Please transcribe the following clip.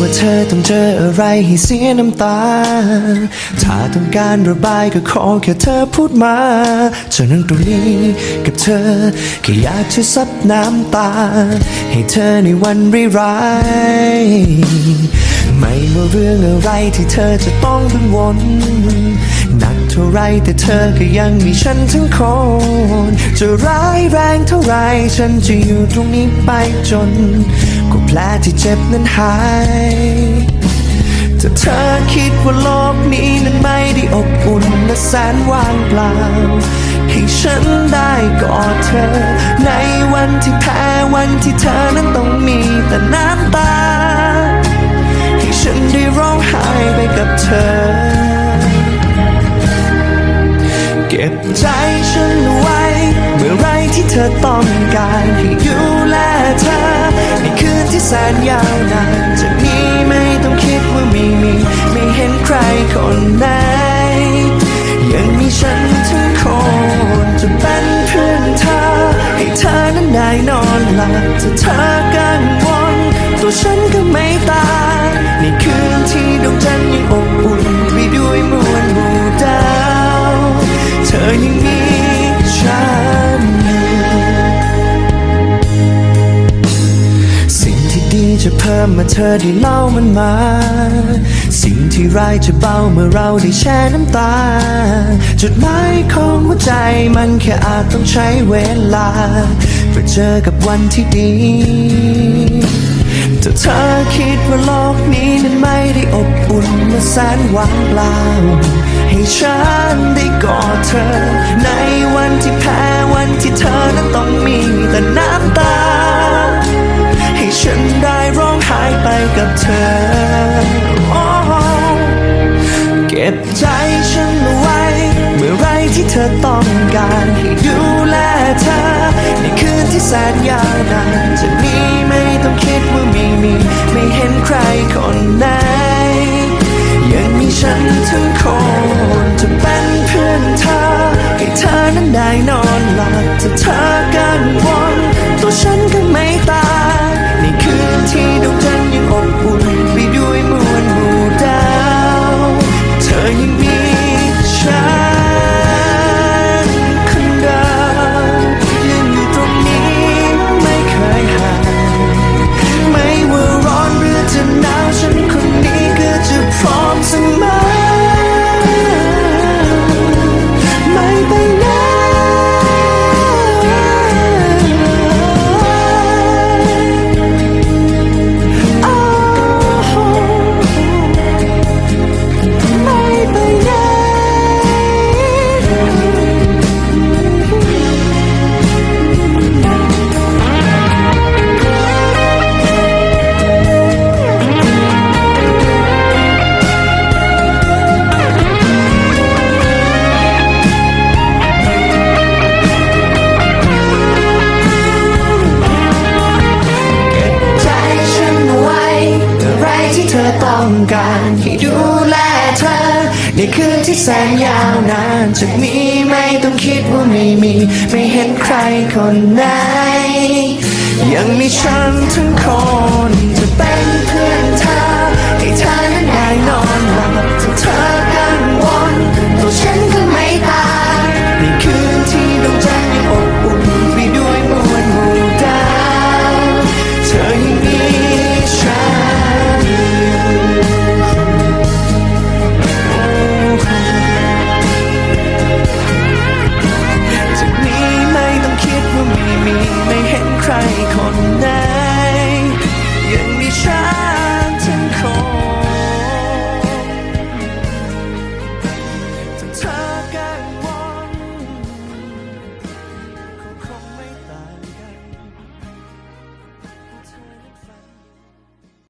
ว่าเธอต้องเจออะไรให้เสียน้ำตา ถ้าต้องการระบายก็ขอแค่เธอพูดมาฉันนั่งตรงนี้กับเธอแค่อยากจะซับน้ำตา ให้เธอในวันร้ายไม่ว่าเรื่องอะไรที่เธอจะต้องกังวลหนักเท่าไรแต่เธอก็ยังมีฉันทั้งคน จะร้ายแรงเท่าไรฉันจะอยู่ตรงนี้ไปจน แผลที่เจ็บนั้นหายถ้าเธอคิดว่าโลกนี้นั้นไม่ได้อบอุ่นและแสนว่างเปล่า ให้ฉันได้กอดเธอ ในวันที่แพ้วันที่เธอนั้นต้องมีแต่น้ำตา ให้ฉันได้ร้องไห้ไปกับเธอ เก็บใจฉันไว้ เมื่อไรที่เธอต้องการให้ดูแลเธอ ที่แสนยาวนานจากนี้ไม่ต้องคิดว่ามีมี ไม่เห็นใครคนไหน ยังมีฉันทั้งคนจะเป็นเพื่อนเธอ ให้เธอนั้นได้นอนหลับจะเธอ จะเพิ่มมื่อเธอได้เล่ามันมา สิ่งที่ร้ายจะเบาเมื่อเราได้แช่น้ำตา จุดหมายของหัวใจมันแค่อาจต้องใช้เวลาเพื่อเจอกับวันที่ดีถ้าเธอคิดว่าโลกนี้นั้นไม่ได้อบอุ่นและแสนว่างเปล่า ให้ฉันได้กอดเธอ อต้องการให้ดูแลเธอ ในคืนที่แสนยาวนานจะนี้ไม่ต้องคิดว่ามีมี ไม่เห็นใครคนไหน ยังมีฉันทั้งคนจะเป็นเพื่อนเธอ ให้เธอนั้นได้นอนหลับถ้าเธอกังวลตัวฉันก็ ต้องการให้ดูแลเธอ ในคืนที่แสนยาวนานจากนี้ไม่ต้องคิดว่าไม่มี ไม่เห็นใครคนไหน ยังมีฉันทั้งคนจะเป็น